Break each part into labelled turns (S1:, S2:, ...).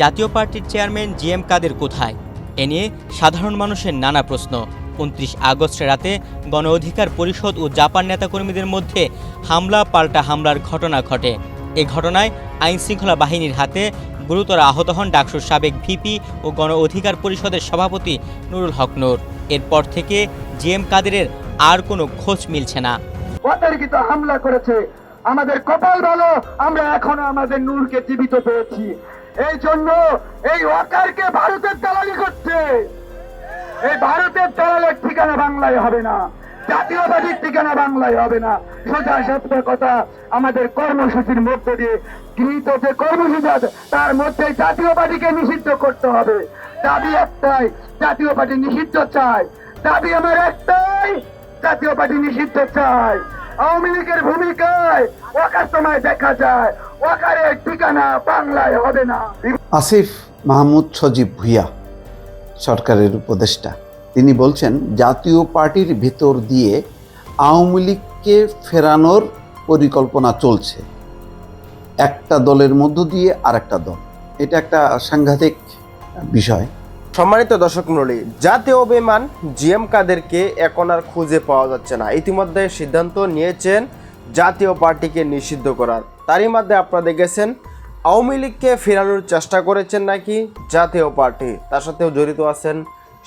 S1: জাতীয় পার্টির chairman G M কাদের কোথায়? এ নিয়ে সাধারণ মানুষের নানা প্রশ্ন। উনত্রিশ আগস্ট রাতে গণ অধিকার পরিষদ ও জাপান নেতাকর্মীদের মধ্যে হামলা, পাল্টা হামলার ঘটনা ঘটে। এ ঘটনায় আইনশৃঙ্খলা বাহিনীর হাতে গুরুতর আহত হন ডাকসুর সাবেক ভিপি ও গণ অধিকার পরিষদের সভাপতি নুরুল হক নূর। এরপর থেকে জি এম কাদেরের আর কোনো খোঁজ মিলছে না।
S2: হামলা করেছে। আমাদের কপাল ভালো, আমরা এখনও আমাদের নূরকে জীবিত পেয়েছি। এই জন্য এই ওয়াকারকে ভারতের দালালি করছে। এই ভারতের দালালের ঠিকানা বাংলায় হবে না। জাতীয়বাদীর ঠিকানা বাংলায় হবে না। সোজা সত্য কথা আমাদের কর্মসূচির মধ্যে দিয়ে গৃহীত যে কর্মসূচি আছে, তার মধ্যে জাতীয়বাদীকে নিষিদ্ধ করতে হবে। দাবি একটাই জাতীয় পার্টি নিষিদ্ধ চাই। দাবি আমার একটাই জাতীয় পার্টি নিষিদ্ধ চাই। আওয়ামী লীগের ভূমিকায় ওয়াকার সময় দেখা যায়। ওয়াকারের ঠিকানা বাংলায় হবে না।
S3: আসিফ মাহমুদ সজীব ভুইয়া সরকারের উপদেষ্টা। তিনি বলছেন জাতীয় পার্টির ভিতর দিয়ে আওয়ামী লীগকে ফেরানোর পরিকল্পনা চলছে। একটা দলের মধ্য দিয়ে আরেকটা দল। এটা একটা সাংঘাতিক বিষয়।
S4: সম্মানিত দর্শক মণ্ডলী জাতীয় বিমান জিএম কাদেরকে এখন আর খুঁজে পাওয়া যাচ্ছে না। ইতিমধ্যে সিদ্ধান্ত নিয়েছেন জাতীয় পার্টিকে নিষিদ্ধ করার। তারই মধ্যে আপনারা দেখেছেন, আওয়ামী লীগকে ফেরানোর চেষ্টা করেছেন নাকি জাতীয় পার্টি? তার সাথেও জড়িত আছেন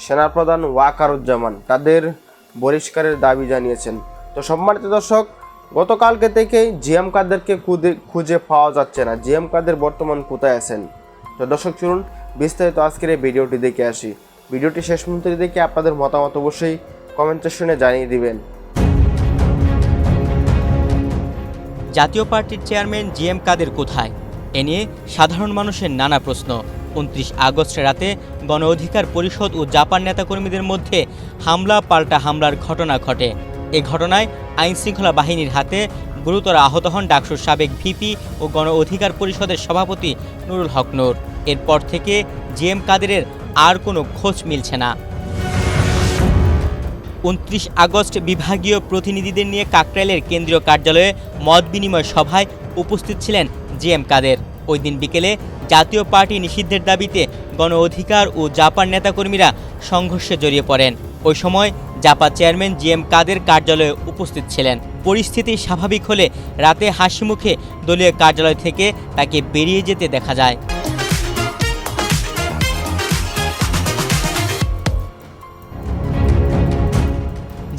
S4: সেনাপ্রধান ওয়াকারুজ্জামান, তাদের বহিষ্কারের দাবি জানিয়েছেন। তো সম্মানিত দর্শক, গতকালকে থেকেই জিএম কাদেরকে খুঁজে খুঁজে পাওয়া যাচ্ছে না। জিএম কাদের বর্তমান কোথায় আছেন? তো দর্শক, চলুন বিস্তারিত আজকের এই ভিডিওটি দেখে আসি। ভিডিওটি শেষ পর্যন্ত দেখে আপনাদের মতামত অবশ্যই কমেন্ট সেকশনে জানিয়ে দিবেন।
S1: জাতীয় পার্টির চেয়ারম্যান জি এম কাদের কোথায়? এ নিয়ে সাধারণ মানুষের নানা প্রশ্ন। উনত্রিশ আগস্ট রাতে গণ অধিকার পরিষদ ও জাপান নেতাকর্মীদের মধ্যে হামলা, পাল্টা হামলার ঘটনা ঘটে। এ ঘটনায় আইনশৃঙ্খলা বাহিনীর হাতে গুরুতর আহত হন ডাকসুর সাবেক ভিপি ও গণ অধিকার পরিষদের সভাপতি নুরুল হক নূর। এরপর থেকে জি এম কাদেরের আর কোনো খোঁজ মিলছে না। উনত্রিশ আগস্ট বিভাগীয় প্রতিনিধিদের নিয়ে কাকরাইলের কেন্দ্রীয় কার্যালয়ে মত বিনিময় সভায় উপস্থিত ছিলেন জি এম কাদের। ওই দিন বিকেলে জাতীয় পার্টি নিষিদ্ধের দাবিতে গণ অধিকার ও জাপান নেতাকর্মীরা সংঘর্ষে জড়িয়ে পড়েন। ওই সময় Japa chairman G M Quader কার্যালয়ে উপস্থিত ছিলেন। পরিস্থিতি স্বাভাবিক হলে রাতে হাসিমুখে দলীয় কার্যালয় থেকে তাকে বেরিয়ে যেতে দেখা যায়।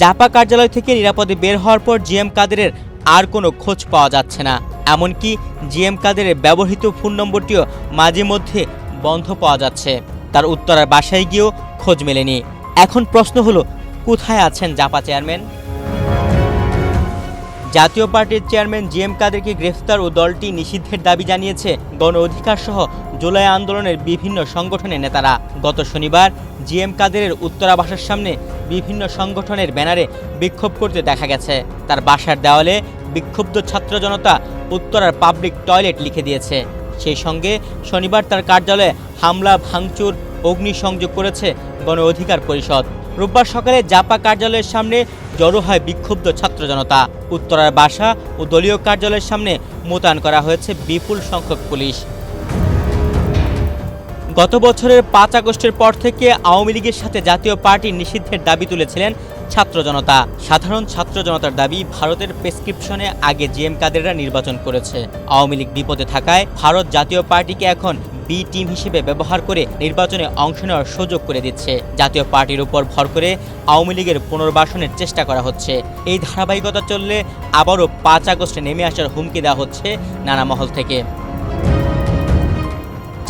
S1: জাপা কার্যালয় থেকে নিরাপদে বের হওয়ার পর জিএম কাদেরের আর কোনো খোঁজ পাওয়া যাচ্ছে না। এমনকি জিএম কাদেরের ব্যবহৃত ফোন নম্বরটিও মাঝে মধ্যে বন্ধ পাওয়া যাচ্ছে। তার উত্তরার বাসায় গিয়েও খোঁজ মেলেনি। এখন প্রশ্ন হলো, কোথায় আছেন জাপা চেয়ারম্যান? জাতীয় পার্টির চেয়ারম্যান জি এম কাদেরকে গ্রেফতার ও দলটি নিষিদ্ধের দাবি জানিয়েছে গণ অধিকার সহ জুলাই আন্দোলনের বিভিন্ন সংগঠনের নেতারা। গত শনিবার জি এম কাদেরের উত্তরাবাসের সামনে বিভিন্ন সংগঠনের ব্যানারে বিক্ষোভ করতে দেখা গেছে। তার বাসার দেওয়ালে বিক্ষুব্ধ ছাত্র জনতা উত্তরার পাবলিক টয়লেট লিখে দিয়েছে। সেই সঙ্গে শনিবার তার কার্যালয়ে হামলা, ভাঙচুর, অগ্নিসংযোগ করেছে গণ অধিকার পরিষদ। রোববার সকালে জাপা কার্যালয়ের সামনে জড়ো হয় বিক্ষুব্ধ ছাত্র জনতা। উত্তরার বাসা ও দলীয় কার্যালয়ের সামনে মোতায়েন করা হয়েছে বিপুল সংখ্যক পুলিশ। গত বছরের পাঁচ আগস্টের পর থেকে আওয়ামী লীগের সাথে জাতীয় পার্টির নিষিদ্ধের দাবি তুলেছিলেন ছাত্র জনতা। সাধারণ ছাত্র জনতার দাবি ভারতের প্রেসক্রিপশনে আগে জিএম কাদেররা নির্বাচন করেছে। আওয়ামী লীগ বিপদে থাকায় ভারত জাতীয় পার্টিকে এখন বি টিম হিসেবে ব্যবহার করে নির্বাচনে অংশ নেওয়ার সুযোগ করে দিচ্ছে। জাতীয় পার্টির উপর ভর করে আওয়ামী লীগের পুনর্বাসনের চেষ্টা করা হচ্ছে। এই ধারাবাহিকতা চললে আবারও পাঁচ আগস্টে নেমে আসার হুমকি দেওয়া হচ্ছে নানা মহল থেকে।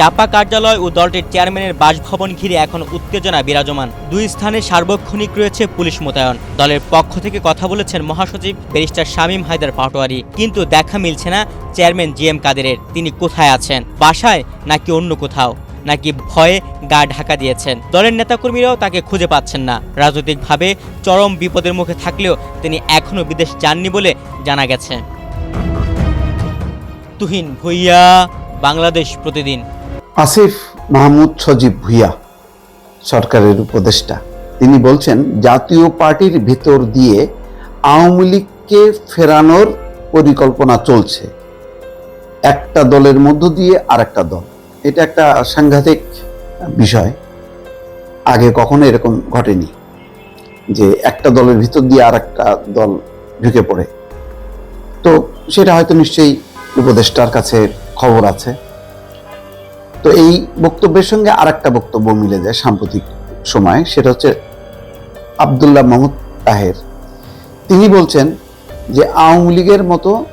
S1: চাপা কার্যালয় ও দলটির চেয়ারম্যানের বাসভবন ঘিরে এখন উত্তেজনা বিরাজমান। দুই স্থানে সার্বক্ষণিক রয়েছে পুলিশ মোতায়েন। দলের পক্ষ থেকে কথা বলেছেন মহাসচিব ব্যারিস্টার শামীম হায়দার পাটোয়ারি। কিন্তু দেখা মিলছে না চেয়ারম্যান জি এম কাদেরের। তিনি কোথায় আছেন? বাসায় নাকি অন্য কোথাও? নাকি ভয়ে গা ঢাকা দিয়েছেন? দলের নেতাকর্মীরাও তাকে খুঁজে পাচ্ছেন না। রাজনৈতিকভাবে চরম বিপদের মুখে থাকলেও তিনি এখনও বিদেশ যাননি বলে জানা গেছে। তুহিন ভুইয়া, বাংলাদেশ প্রতিদিন।
S3: আসিফ মাহমুদ সজীব ভুইয়া, সরকারের উপদেষ্টা। তিনি বলছেন, জাতীয় পার্টির ভিতর দিয়ে আওয়ামী লীগকে ফেরানোর পরিকল্পনা চলছে। একটা দলের মধ্য দিয়ে আরেকটা দল। এটা একটা সাংঘাতিক বিষয়। আগে কখনো এরকম ঘটেনি যে একটা দলের ভিতর দিয়ে আর একটা দল ঢুকে পড়ে। তো সেটা হয়তো নিশ্চয়ই উপদেষ্টার কাছে খবর আছে। তো এই বক্তব্যের সঙ্গে আর একটা বক্তব্য মিলে যায় সাম্প্রতিক সময়, সেটা হচ্ছে আবদুল্লাহ মাহমুদ তাহের। তিনি বলছেন যে আওয়ামী লীগের মতো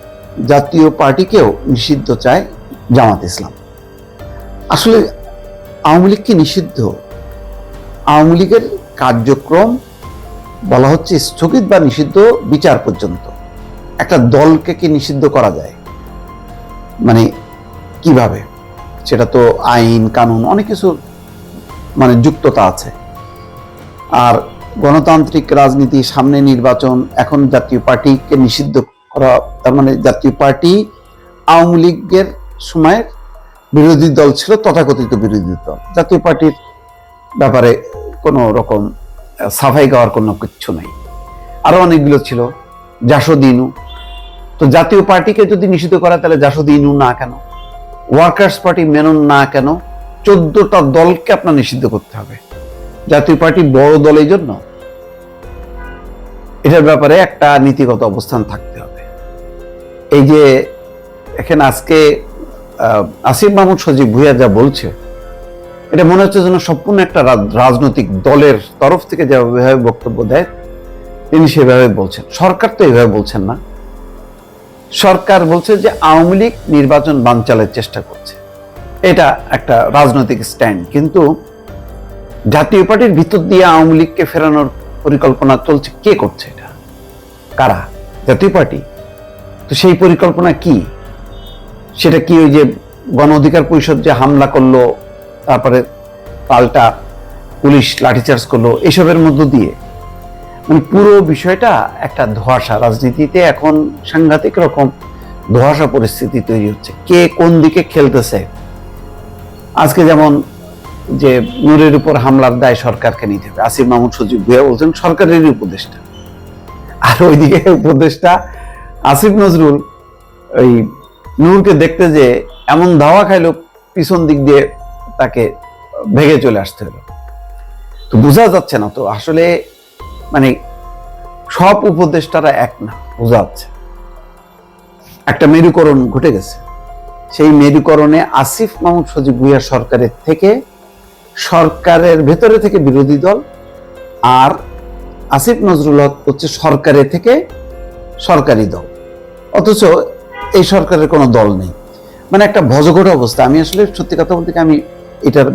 S3: জাতীয় পার্টিকেও নিষিদ্ধ চায় জামাত ইসলাম। আসলে আওয়ামী লীগ কি নিষিদ্ধ? আওয়ামী লীগের কার্যক্রম বলা হচ্ছে স্থগিত বা নিষিদ্ধ বিচার পর্যন্ত। একটা দলকে কি নিষিদ্ধ করা যায়? মানে কীভাবে? সেটা তো আইন, কানুন, অনেক কিছু মানে যুক্ততা আছে। আর গণতান্ত্রিক রাজনীতি, সামনে নির্বাচন, এখন জাতীয় পার্টিকে নিষিদ্ধ করা, তার মানে জাতীয় পার্টি আওয়ামী লীগের সময়ের বিরোধী দল ছিল, তথাকথিত বিরোধী দল। জাতীয় পার্টির ব্যাপারে কোনো রকম সাফাই গাওয়ার কোনো কিচ্ছু নাই। আরও অনেকগুলো ছিল জাসদিনু তো জাতীয় পার্টিকে যদি নিষিদ্ধ করা, তাহলে জাসদিনু না কেন? ওয়ার্কার্স পার্টি মেনন না কেন চোদ্দটা দলকে আপনার নিষিদ্ধ করতে হবে। জাতীয় পার্টি বড় দল এই জন্য। এটার ব্যাপারে একটা নীতিগত অবস্থান থাকতে হবে। এই যে এখানে আজকে আসিফ মাহমুদ সজীব ভুইয়া যা বলছে, এটা মনে হচ্ছে যেন সম্পূর্ণ একটা রাজনৈতিক দলের তরফ থেকে যেভাবে বক্তব্য দেয়, তিনি সেভাবে বলছেন। সরকার তো এইভাবে বলছেন না। সরকার বলছে যে আওয়ামী লীগ নির্বাচন বানচালের চেষ্টা করছে। এটা একটা রাজনৈতিক স্ট্যান্ড। কিন্তু জাতীয় পার্টির ভিতর দিয়ে আওয়ামী লীগকে ফেরানোর পরিকল্পনা চলছে। কে করছে এটা? কারা? জাতীয় পার্টি? তো সেই পরিকল্পনা কি? সেটা কি ওই যে গণ অধিকার পরিষদ যে হামলা করল, তারপরে পাল্টা পুলিশ লাঠিচার্জ করল, এসবের মধ্য দিয়ে? মানে পুরো বিষয়টা একটা ধোঁয়াশা। রাজনীতিতে এখন সাংঘাতিক রকম ধোঁয়াশা পরিস্থিতি তৈরি হচ্ছে। কে কোন দিকে খেলতেছে? আজকে যেমন যে নূরের উপর হামলার দায় সরকারকে নিতে হবে। আসিফ মাহমুদ সজীব ভুয়া বলছেন সরকারেরই উপদেষ্টা। আর ওইদিকে উপদেষ্টা আসিফ নজরুল ওই নূরকে দেখতে যে এমন ধাওয়া খাইলো, পিছন দিক দিয়ে তাকে ভেঙে চলে আসতে হলো। তো বোঝা যাচ্ছে না তো। আসলে মানে সব উপদেষ্টারা এক না, বোঝা যাচ্ছে। একটা মেরুকরণ ঘটে গেছে। সেই মেরুকরণে আসিফ মাহমুদ সজীব ভুইয়া সরকারের থেকে, সরকারের ভেতরে থেকে বিরোধী দল আর আসিফ নজরুল হক হচ্ছে সরকারের থেকে সরকারি দল। অথচ এই সরকারের কোনো দল নেই। মানে একটা ভজঘট অবস্থা। আমি আসলে সত্যি কথা বলতে আমি এটার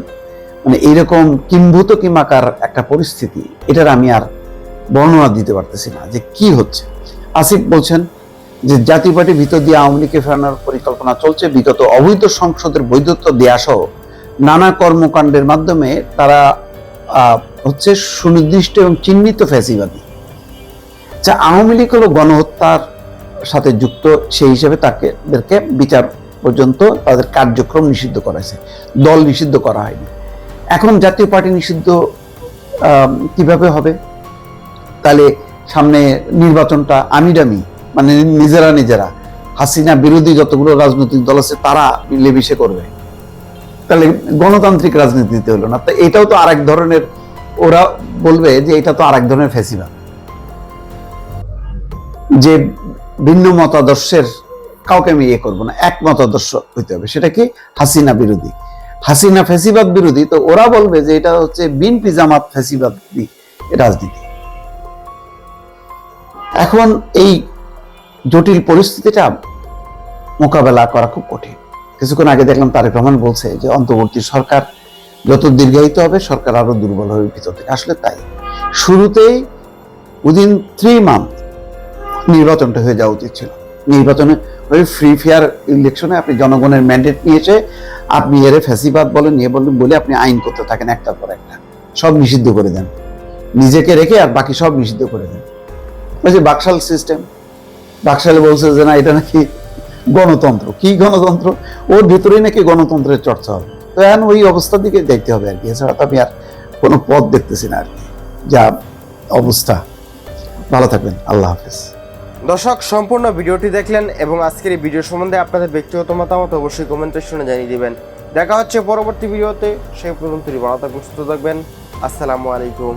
S3: মানে এইরকম কিম্ভূত কিমাকার একটা পরিস্থিতি, এটার আমি আর বর্ণনা দিতে পারতেছি না যে কি হচ্ছে। আসিফ বলছেন যে জাতীয় পার্টির ভিতর দিয়ে আওয়ামী লীগকে ফেরানোর পরিকল্পনা চলছে, বিগত অবৈধ সংসদের বৈধত্ব দেয়া সহ নানা কর্মকাণ্ডের মাধ্যমে তারা হচ্ছে সুনির্দিষ্ট এবং চিহ্নিত ফ্যাসিবাদী। যা আওয়ামী লীগ হলো গণহত্যার সাথে যুক্ত, সেই হিসেবে তাদেরকে বিচার পর্যন্ত তাদের কার্যক্রম নিষিদ্ধ করেছে। দল নিষিদ্ধ করা হয়নি। এখন জাতীয় পার্টি নিষিদ্ধ কীভাবে হবে? তাহলে সামনে নির্বাচনটা আমিডামি মানে নিজেরা নিজেরা। হাসিনা বিরোধী যতগুলো রাজনৈতিক দল আছে, তারা মিলেমিশে করবে। তাহলে গণতান্ত্রিক রাজনীতিতে হলো না। তো এটাও তো আরেক ধরনের, ওরা বলবে যে এটা তো আরেক ধরনের ফেসিবাদ যে ভিন্ন মতাদর্শের কাউকে আমি ইয়ে করব না, এক মতাদর্শ হইতে হবে, সেটা কি? হাসিনা বিরোধী। হাসিনা ফেসিবাদ বিরোধী, তো ওরা বলবে যে এটা হচ্ছে বিন পিজামাত ফেসিবাদ রাজনীতি। এখন এই জটিল পরিস্থিতিটা মোকাবেলা করা খুব কঠিন। কিছুক্ষণ আগে দেখলাম তারেক রহমান বলছে যে, অন্তর্বর্তী সরকার যত দীর্ঘায়িত হবে, সরকার আরও দুর্বল হবে ভিতর থেকে। আসলে তাই। শুরুতেই উইদিন থ্রি মান্থ নির্বাচনটা হয়ে যাওয়া উচিত ছিল। নির্বাচনে ওই ফ্রি ফেয়ার ইলেকশনে আপনি জনগণের ম্যান্ডেট নিয়েছে, আপনি এর ফ্যাসিবাদ বলেন নিয়ে বলেন, বলে আপনি আইন করতে থাকেন একটার পর একটা। সব নিষিদ্ধ করে দেন। নিজেকে রেখে আর বাকি সব নিষিদ্ধ করে দেন। যে বাকশাল সিস্টেম বাকশালে বলছে যে না, এটা নাকি গণতন্ত্র। কি গণতন্ত্র? ওর ভিতরেই নাকি গণতন্ত্রের চর্চা হবে। তো এখন ওই অবস্থার দিকে দেখতে হবে আর কি। এছাড়া তো আমি আর কোনো পথ দেখতেছি না আর কি। যা অবস্থা। ভালো থাকবেন। আল্লাহ হাফেজ।
S4: দর্শক, সম্পূর্ণ ভিডিওটি দেখলেন এবং আজকের এই ভিডিও সম্বন্ধে আপনাদের ব্যক্তিগত মতামত অবশ্যই কমেন্ট সেকশনে জানিয়ে দিবেন। দেখা হচ্ছে পরবর্তী ভিডিওতে। সেই পর্যন্ত ভালো থাকবেন, সুস্থ থাকবেন। আসসালামু আলাইকুম।